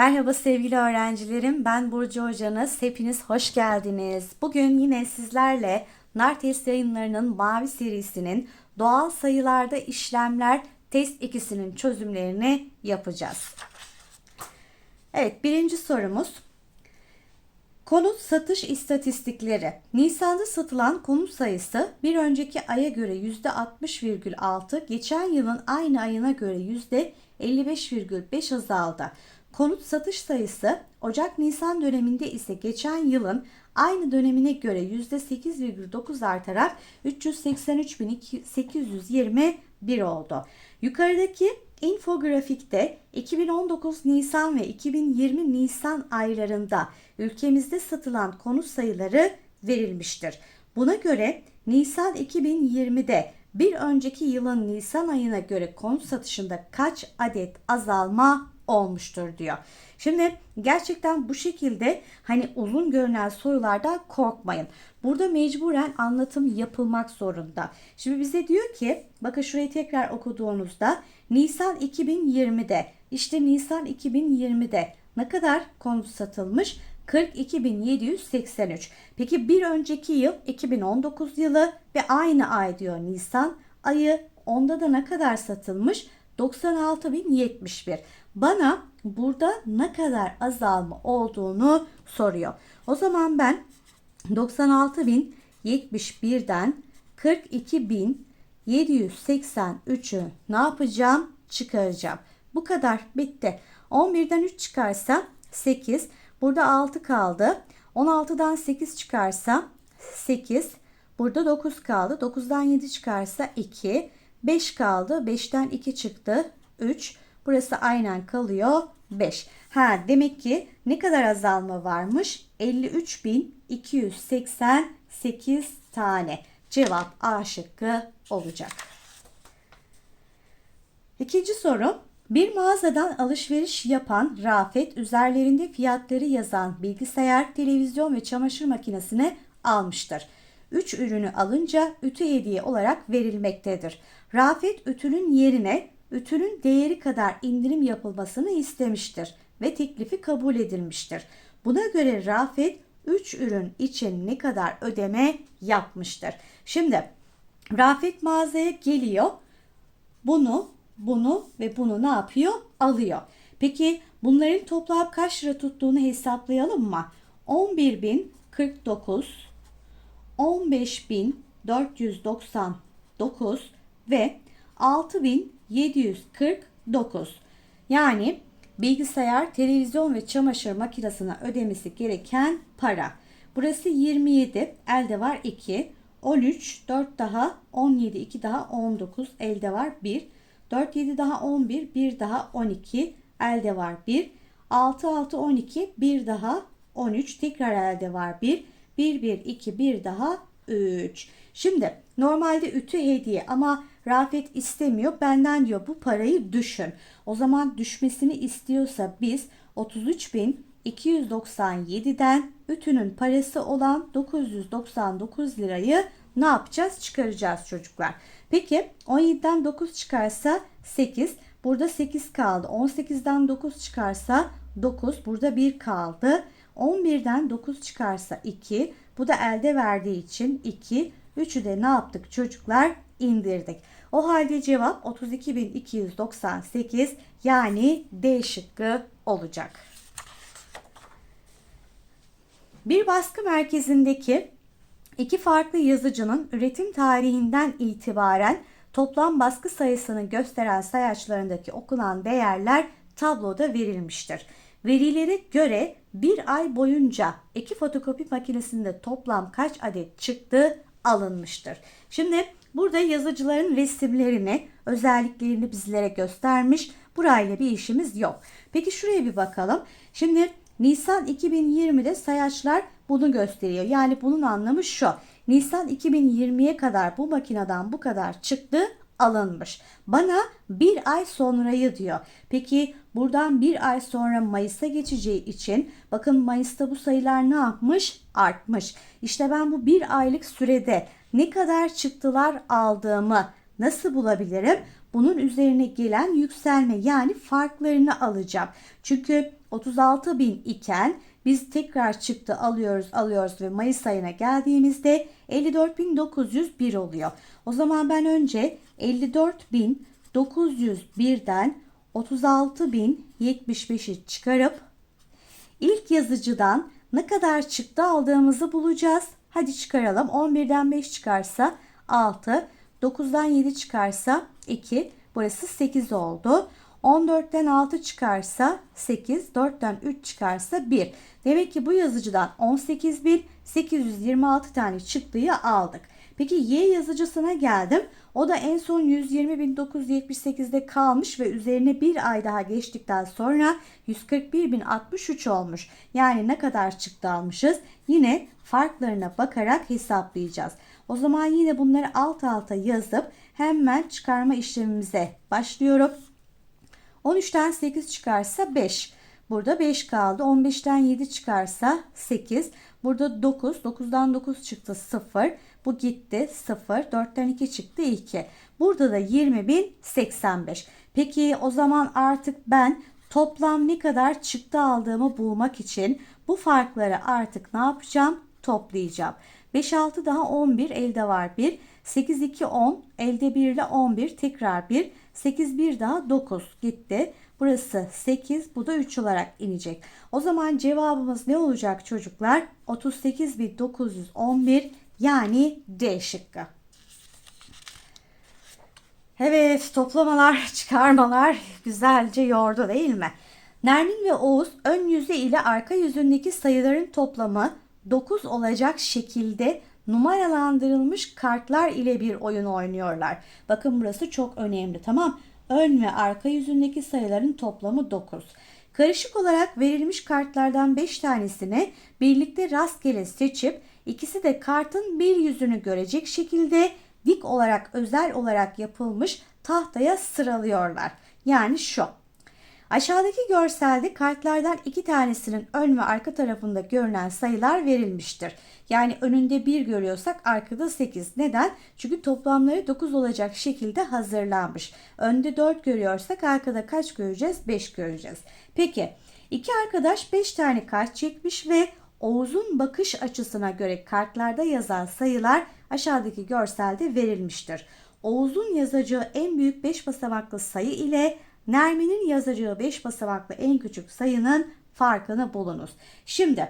Merhaba sevgili öğrencilerim. Ben Burcu Hocanız. Hepiniz hoş geldiniz. Bugün yine sizlerle Nar Test yayınlarının Mavi serisinin doğal sayılarda işlemler test ikisinin çözümlerini yapacağız. Evet birinci sorumuz. Konut satış istatistikleri. Nisan'da satılan konut sayısı bir önceki aya göre %60,6, geçen yılın aynı ayına göre %55,5 azaldı. Konut satış sayısı Ocak-Nisan döneminde ise geçen yılın aynı dönemine göre %8,9 artarak 383.821 oldu. Yukarıdaki infografikte 2019 Nisan ve 2020 Nisan aylarında ülkemizde satılan konut sayıları verilmiştir. Buna göre Nisan 2020'de bir önceki yılın Nisan ayına göre konut satışında kaç adet azalma olmuştur diyor. Şimdi gerçekten bu şekilde hani uzun görünen sorulardan korkmayın. Burada mecburen anlatım yapılmak zorunda. Şimdi bize diyor ki bakın şurayı tekrar okuduğunuzda Nisan 2020'de işte Nisan 2020'de ne kadar konut satılmış? 42.783. Peki bir önceki yıl 2019 yılı ve aynı ay diyor Nisan ayı. Onda da ne kadar satılmış? 96.071. Bana burada ne kadar azalma olduğunu soruyor. O zaman ben 96.071'den 42.783'ü ne yapacağım? Çıkaracağım. Bu kadar bitti. 11'den 3 çıkarsa 8. Burada 6 kaldı. 16'dan 8 çıkarsa 8. Burada 9 kaldı. 9'dan 7 çıkarsa 2. 5 kaldı. 5'ten 2 çıktı. 3. Burası aynen kalıyor. 5. Ha demek ki ne kadar azalma varmış? 53.288 tane. Cevap A şıkkı olacak. İkinci soru. Bir mağazadan alışveriş yapan Rafet üzerlerinde fiyatları yazan bilgisayar, televizyon ve çamaşır makinesini almıştır. 3 ürünü alınca ütü hediye olarak verilmektedir. Rafet ütünün yerine ütünün değeri kadar indirim yapılmasını istemiştir ve teklifi kabul edilmiştir. Buna göre Rafet 3 ürün için ne kadar ödeme yapmıştır? Şimdi Rafet mağazaya geliyor. Bunu, bunu ve bunu ne yapıyor? Alıyor. Peki bunların toplam kaç lira tuttuğunu hesaplayalım mı? 11.049 15.499 ve 6749. Yani bilgisayar, televizyon ve çamaşır makinesine ödemesi gereken para. Burası 27, elde var 2. 13, 4 daha, 17, 2 daha 19, elde var 1. 4, 7 daha 11, 1 daha 12, elde var 1. 6, 6, 12, 1 daha 13, tekrar elde var 1. 1, 1, 2, 1 daha 3. Şimdi normalde ütü hediye ama Rafet istemiyor. Benden diyor bu parayı düşün. O zaman düşmesini istiyorsa biz 33.297'den ütünün parası olan 999 lirayı ne yapacağız? Çıkaracağız çocuklar. Peki 17'den 9 çıkarsa 8. Burada 8 kaldı. 18'den 9 çıkarsa 9. Burada 1 kaldı. 11'den 9 çıkarsa 2. Bu da elde verdiği için 2. Üçü de ne yaptık çocuklar? indirdik. O halde cevap 32.298 yani D şıkkı olacak. Bir baskı merkezindeki iki farklı yazıcının üretim tarihinden itibaren toplam baskı sayısını gösteren sayaçlarındaki okunan değerler tabloda verilmiştir. Verilere göre bir ay boyunca iki fotokopi makinesinde toplam kaç adet çıktı alınmıştır. Şimdi burada yazıcıların resimlerini, özelliklerini bizlere göstermiş. Burayla bir işimiz yok. Peki şuraya bir bakalım. Şimdi Nisan 2020'de sayaçlar bunu gösteriyor. Yani bunun anlamı şu. Nisan 2020'ye kadar bu makineden bu kadar çıktı alınmış. Bana bir ay sonrayı diyor. Peki buradan bir ay sonra Mayıs'a geçeceği için bakın Mayıs'ta bu sayılar ne yapmış? Artmış. İşte ben bu bir aylık sürede ne kadar çıktılar aldığımı Nasıl bulabilirim? Bunun üzerine gelen yükselme yani farklarını alacağım. Çünkü 36 bin iken biz tekrar çıktı alıyoruz alıyoruz ve Mayıs ayına geldiğimizde 54.901 oluyor. O zaman ben önce 54.901'den 36.075'i çıkarıp ilk yazıcıdan ne kadar çıktı aldığımızı bulacağız. Hadi çıkaralım. 11'den 5 çıkarsa 6, 9'dan 7 çıkarsa 2, burası 8 oldu. 14'ten 6 çıkarsa 8, 4'ten 3 çıkarsa 1. Demek ki bu yazıcıdan 18.826 tane çıktıyı aldık. Peki Y yazıcısına geldim. O da en son 120.978'de kalmış ve üzerine bir ay daha geçtikten sonra 141.063 olmuş. Yani ne kadar çıktı almışız? Yine farklarına bakarak hesaplayacağız. O zaman yine bunları alt alta yazıp hemen çıkarma işlemimize başlıyorum. 13'ten 8 çıkarsa 5. Burada 5 kaldı. 15'ten 7 çıkarsa 8. Burada 9. 9'dan 9 çıktı 0. Bu gitti 0. 4'ten 2 çıktı 2. Burada da 20.085. Peki o zaman artık ben toplam ne kadar çıktı aldığımı bulmak için bu farkları artık ne yapacağım? Toplayacağım. 5 6 daha 11 elde var 1. 8 2 10 elde 1 ile 11 tekrar 1. 8 1 daha 9 gitti. Burası 8 bu da 3 olarak inecek. O zaman cevabımız ne olacak çocuklar? 38.911 yani D şıkkı. Evet toplamalar çıkarmalar güzelce yordu değil mi? Nermin ve Oğuz ön yüzü ile arka yüzündeki sayıların toplamı 9 olacak şekilde numaralandırılmış kartlar ile bir oyun oynuyorlar. Bakın burası çok önemli tamam. Ön ve arka yüzündeki sayıların toplamı 9. Karışık olarak verilmiş kartlardan 5 tanesini birlikte rastgele seçip ikisi de kartın bir yüzünü görecek şekilde dik olarak özel olarak yapılmış tahtaya sıralıyorlar. Yani şu. Aşağıdaki görselde kartlardan iki tanesinin ön ve arka tarafında görünen sayılar verilmiştir. Yani önünde 1 görüyorsak arkada 8. Neden? Çünkü toplamları 9 olacak şekilde hazırlanmış. Önde 4 görüyorsak arkada kaç göreceğiz? 5 göreceğiz. Peki iki arkadaş 5 tane kart çekmiş ve Oğuz'un bakış açısına göre kartlarda yazan sayılar aşağıdaki görselde verilmiştir. Oğuz'un yazacağı en büyük 5 basamaklı sayı ile Nermin'in yazacağı 5 basamaklı en küçük sayının farkını bulunuz. Şimdi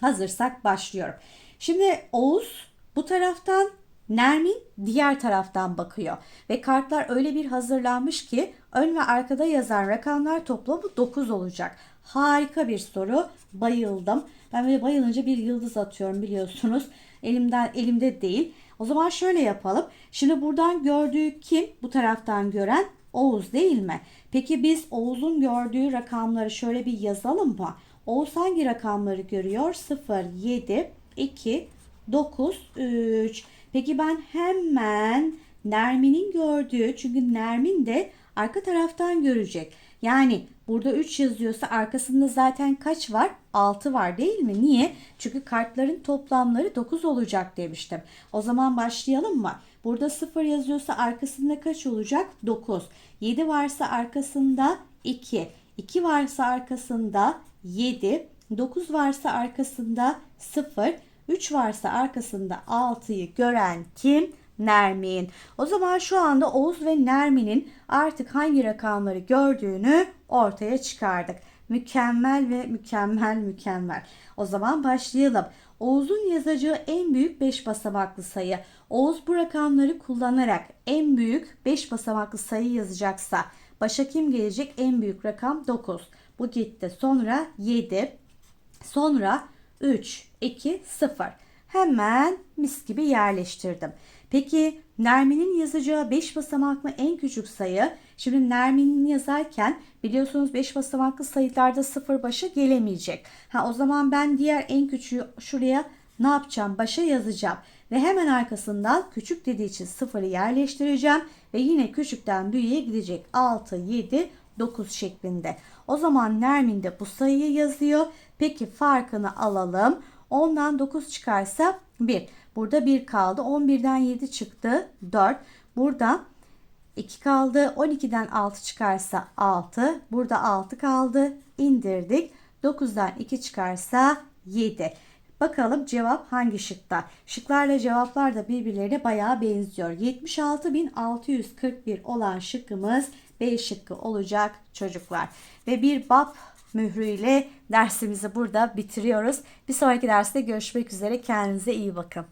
hazırsak başlıyorum. Şimdi Oğuz bu taraftan Nermin diğer taraftan bakıyor ve kartlar öyle bir hazırlanmış ki ön ve arkada yazan rakamlar toplamı 9 olacak. Harika bir soru. Bayıldım. Ben böyle bayılınca bir yıldız atıyorum biliyorsunuz. Elimden elimde değil. O zaman şöyle yapalım. Şimdi buradan gördüğü kim? Bu taraftan gören Oğuz değil mi? Peki biz Oğuz'un gördüğü rakamları şöyle bir yazalım mı? Oğuz hangi rakamları görüyor? 0, 7, 2, 9, 3. Peki ben hemen Nermin'in gördüğü çünkü Nermin de arka taraftan görecek. Yani burada 3 yazıyorsa arkasında zaten kaç var? 6 var değil mi? Niye? Çünkü kartların toplamları 9 olacak demiştim. O zaman başlayalım mı? Burada 0 yazıyorsa arkasında kaç olacak? 9. 7 varsa arkasında 2. 2 varsa arkasında 7. 9 varsa arkasında 0. 3 varsa arkasında 6'yı gören kim? Nermin. O zaman şu anda Oğuz ve Nermin'in artık hangi rakamları gördüğünü ortaya çıkardık. Mükemmel ve mükemmel mükemmel. O zaman başlayalım. Oğuz'un yazacağı en büyük 5 basamaklı sayı. Oğuz bu rakamları kullanarak en büyük 5 basamaklı sayı yazacaksa başa kim gelecek? En büyük rakam 9. Bu gitti. Sonra 7. Sonra 3, 2, 0. Hemen mis gibi yerleştirdim. Peki Nermin'in yazacağı 5 basamaklı en küçük sayı. Şimdi Nermin'in yazarken biliyorsunuz 5 basamaklı sayılarda 0 başa gelemeyecek. Ha o zaman ben diğer en küçüğü şuraya ne yapacağım? Başa yazacağım. Ve hemen arkasından küçük dediği için 0'ı yerleştireceğim. Ve yine küçükten büyüğe gidecek. 6, 7, 9 şeklinde. O zaman Nermin de bu sayıyı yazıyor. Peki farkını alalım. 10'dan 9 çıkarsa 1. Burada 1 kaldı. 11'den 7 çıktı. 4. Burada 2 kaldı. 12'den 6 çıkarsa 6. Burada 6 kaldı. İndirdik. 9'dan 2 çıkarsa 7. Bakalım cevap hangi şıkta? Şıklarla cevaplar da birbirlerine bayağı benziyor. 76.641 olan şıkkımız B şıkkı olacak çocuklar. Ve bir BAP mührüyle dersimizi burada bitiriyoruz. Bir sonraki derste görüşmek üzere. Kendinize iyi bakın.